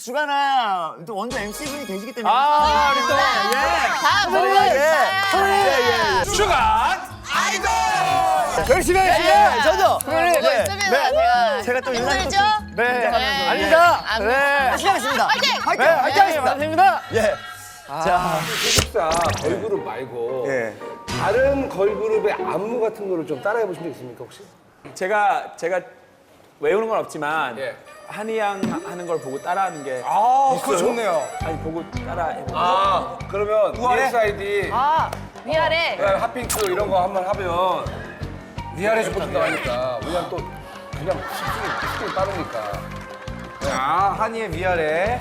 주간아 또 원조 MC 분이 계시기 때문에 아, 우리 또 다음 예. 예. 주간 열심히 하겠습니다. 예. 저도. 보고 있습니다. 제가 제가 또 유난히 힘들죠? 네. 네. 아닙니다. 안 네. 돼. 열심히 하겠습니다. 화이팅! 화이팅! 화이팅 하겠습니다. 맞습니다. 예. 자, 기숙사 걸그룹 말고 예. 다른 걸그룹의 안무 같은 거를 좀 따라해 보신 적 있습니까 혹시? 제가 제가 외우는 건 없지만 예. 한이 양 하는 걸 보고 따라하는 게 아, 그거 좋네요. 아니 보고 따라해. 아 그러면 우아해? EXID, 아, 위아래. 그다음에 핫핑크 이런 거 한번 하면 위아래 좀 보신다고 하니까 우리가 또 그냥 스킬이 빠르니까. 자, 한이의 위아래.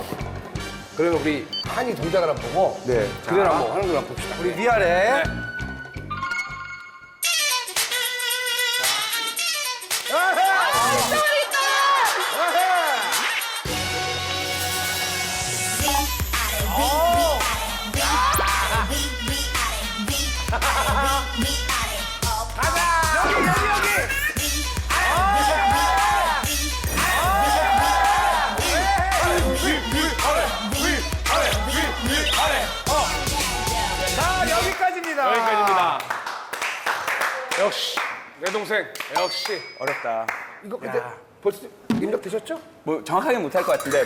그러면 우리 한이 동작을 한번 보고 네. 그대로 한번 하는 걸 한번 봅시다. 우리 위아래. 자, 여기까지입니다. 여기까지입니다. 역시 내 동생 역시 어렵다. 이거 근데 벌써 입력 되셨죠? 뭐 정확하게 못할 것 같은데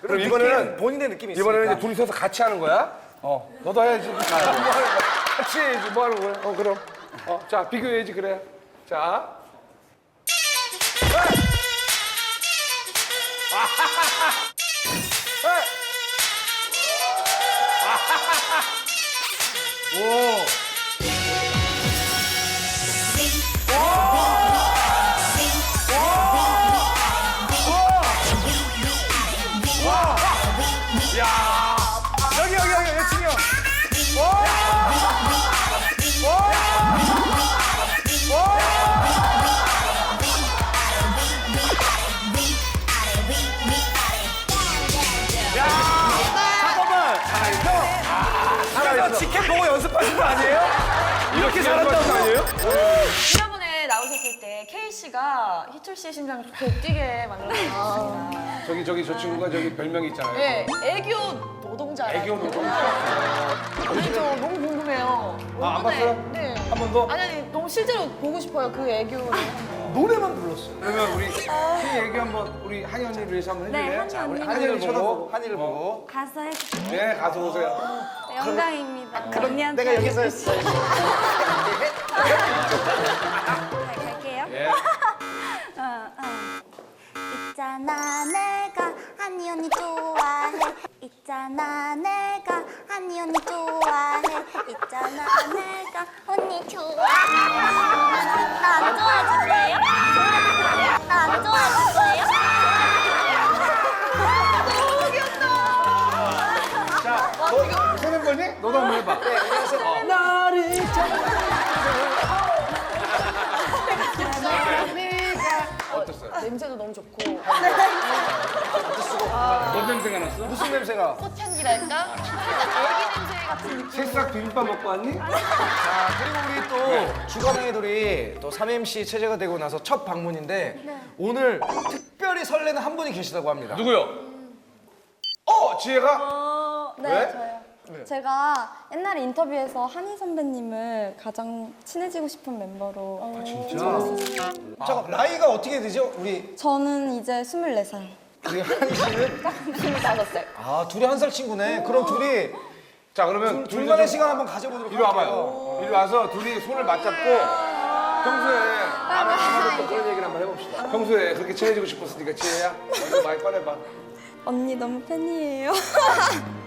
그럼 이번에는 본인의 느낌이 있습니다. 이번에는 이제 둘이 서서 같이 하는 거야. 어, 너도 해야지. 뭐 하는 거야? 같이 해야지. 뭐 하는 거야? 어, 그럼. 어, 자, 비교해야지, 그래. 자. 오. 치킨 보고 연습하신 거 아니에요? 이렇게 잘한다는 거 아니에요? 지난번에 나오셨을 때 K 씨가 희철 씨의 심장을 좋게 뛰게 만들었습니다. 저기, 저기, 저 친구가 저기 별명이 있잖아요. 네, 애교 노동자. 애교 노동자. 아니죠, 너무 궁금해요. 아, 안 봤어요? 네. 한 번 더? 아니 아니 너무 실제로 보고 싶어요 그 애교를. 노래만 불렀어요. 그러면 우리 희 얘기 한번 우리 한이 언니를 위해서 한번 네, 해줄래요? 한이 자, 우리 언니. 한이를 보고. 한이를 보고. 가서 해주세요. 네, 가서 오세요. 네, 영광입니다. 언니한테 내가 여기서. 잘 갈게요. 예. 어, 어. 있잖아 내가 한이 언니 좋아해 있잖아 내가 한이 언니 좋아해 있잖아 내가 언니 좋아해 나안 좋아해줄 거예요? 어땠어요? 냄새도 너무 좋고 뭔 냄새가 났어? 무슨 냄새가? 꽃향기랄까? 애기 냄새 같은 느낌. 새싹 비빔밥 먹고 왔니? 자, 그리고 우리 또 주간 아이돌이 또 3MC 체제가 되고 나서 첫 방문인데 오늘 특별히 설레는 한 분이 계시다고 합니다. 누구요? 어, 지혜가? 어, 네, 왜? 저요. 제가 옛날에 인터뷰에서 한희 선배님을 가장 친해지고 싶은 멤버로 진짜? 잠깐 나이가 어떻게 되죠? 우리 저는 이제 24살. 우리 한이 씨는 25살. 아 둘이 한 살 친구네. 그럼 둘이 자, 그러면 둘만의 시간 한번 가져보도록 이리 와봐요. 이리 와서 둘이 손을 맞잡고 평소에 아마 아마도 그런 얘기를 한번 해봅시다. 평소에 그렇게 친해지고 싶었으니까 지혜야, 이거 많이 꺼내봐. 언니 너무 팬이에요.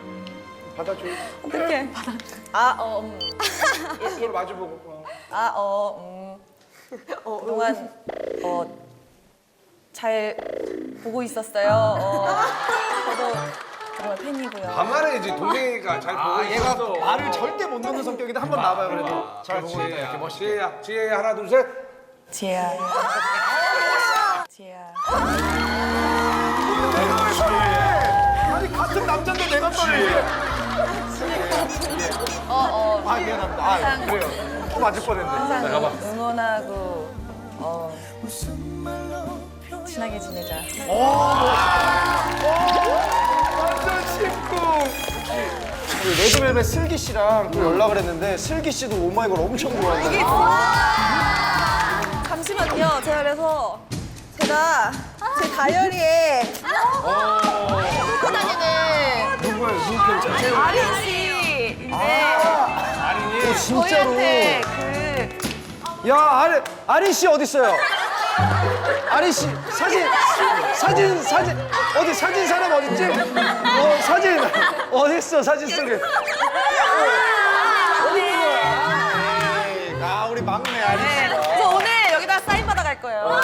받아줘. 어떻게? 아, 어, 음. 손을 마주보고. 어. 아, 어, 음. 그동안 어, 잘 보고 있었어요. 어, 저도 정말 팬이고요. 반말에 이제 동생이가 잘 보고 아 얘가. 말을 절대 못 넣는 성격인데 한 번 나와봐요 그래도. 잘 보고 있다 이렇게 지혜야, 멋있게. 지혜야, 지혜야 하나 둘 셋. 지혜야. 지혜야. 아니 같은 남자인데 내가 떨려. 아 미안합니다. 아 그래요. 어 맞을 뻔했네. 항상 응원하고 어, 친하게 지내자. 오! 우리 레드벨벳 슬기 씨랑 또 연락을 했는데 슬기 씨도 오마이걸 엄청 좋아한다. 잠시만요. 제가 그래서 제가 제 다이어리에 누구야? 누구 편 아린 씨인데 어, 진짜로. 저희한테 그 야, 아린, 아린 씨 어디 있어요? 아린 씨 사진 사진 사진 어디 사진 사람 어디 있지? 어 사진 어디 있어 사진 속에? 아 우리 막내 아린 씨. 그래서 오늘 여기다 사인 받아갈 거예요.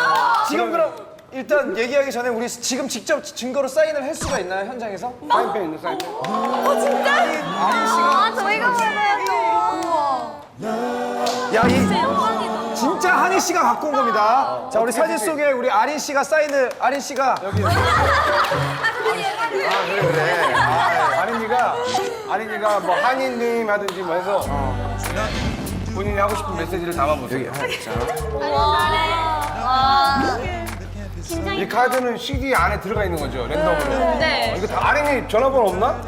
지금 그럼 일단 얘기하기 전에 우리 지금 직접 증거로 사인을 할 수가 있나요 현장에서? 사인펜 있는 사인펜. 아린 씨가 아, 저희가 받아야죠. 야, 이 진짜 한희 씨가 갖고 온 겁니다. 자, 우리 사진 속에 우리 아린 씨가 사인을 아린 씨가 여기 아린이가 아린이가 뭐 한이님 하든지 뭐 해서 본인이 하고 싶은 메시지를 담아보세요. 이 카드는 CD 안에 들어가 있는 거죠, 랜덤으로. 네. 어, 이거 다 아린이 전화번호 없나?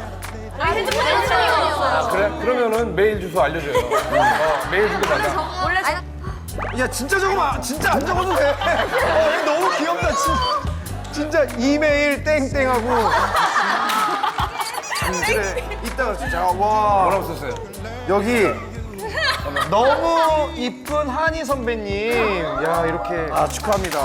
아, 핸드폰이 없어요. 그래? 그러면은 메일 주소 알려줘요. 어, 메일 주고 받아. 원래 야 진짜 적으면 안- 진짜 안 적어도 돼. 어, 이거 너무 귀엽다. 진, 진짜 이메일 땡땡하고. 음, 그래. 이따가 진짜 와 뭐라고 썼어요? 여기 너무 이쁜 한희 선배님. 야 이렇게 아 축하합니다.